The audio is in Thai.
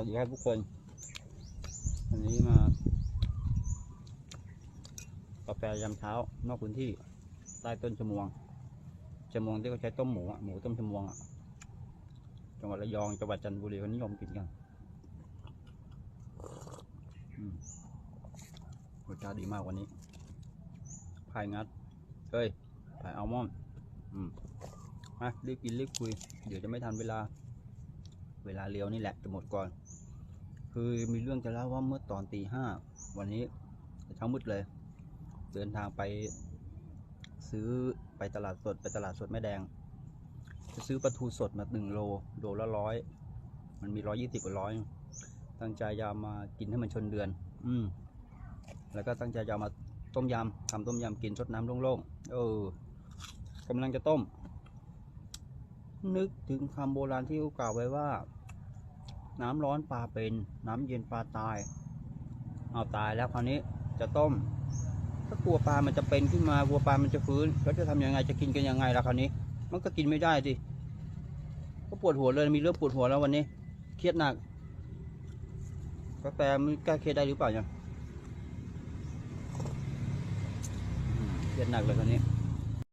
วัสดีครับทุกคนวันนี้มากาแฟยามเช้านอกพื้นที่ใต้ต้นชะมวงชะมวงที่เขาใช้ต้มหมูหมูต้มชะมวงจังหวัดระยองจังหวัดจันทบุรีเขานิยมกินกันรสชาติดีมากวันนี้พายงัดเฮ้ยพายอัลมอนด์อืมมารีบกินรีบคุย เดี๋ยวจะไม่ทันเวลา เวลาเลี้ยวนี่แหละจะหมดก่อน คือมีเรื่องจะเล่าว่าเมื่อตอนตีห้าวันนี้เช้ามืดเลย เดินทางไป ซื้อไปตลาดสดไปตลาดสดแม่แดง จะซื้อปลาทูสดมาหนึ่งโลโลละร้อยมันมีร้อยยี่สิบกับร้อยตั้งใจจะเอามากินให้มันชนเดือน อืมแล้วก็ตั้งใจจะเอามาต้มยำทำต้มยำกินชดน้ำโล่งๆเออกำลังจะต้ม นึกถึงคำโบราณที่กล่าวไว้ว่า น้ำร้อนปลาเป็น น้ำเย็นปลาตาย เอาตายแล้วคราวนี้จะต้ม ถ้ากลัวปลามันจะเป็นขึ้นมากัวปลามันจะฟื้นแล้วจะทำยังไงจะกินกันยังไงล่ะคราวนี้ มันก็กินไม่ได้สิก็ปวดหัวเลยมีเรื่องปวดหัวแล้ววันนี้ เครียดหนักกาแฟมันแก้เครียดได้หรือเปล่าเนี่ยเครียดหนักเลยคราวนี้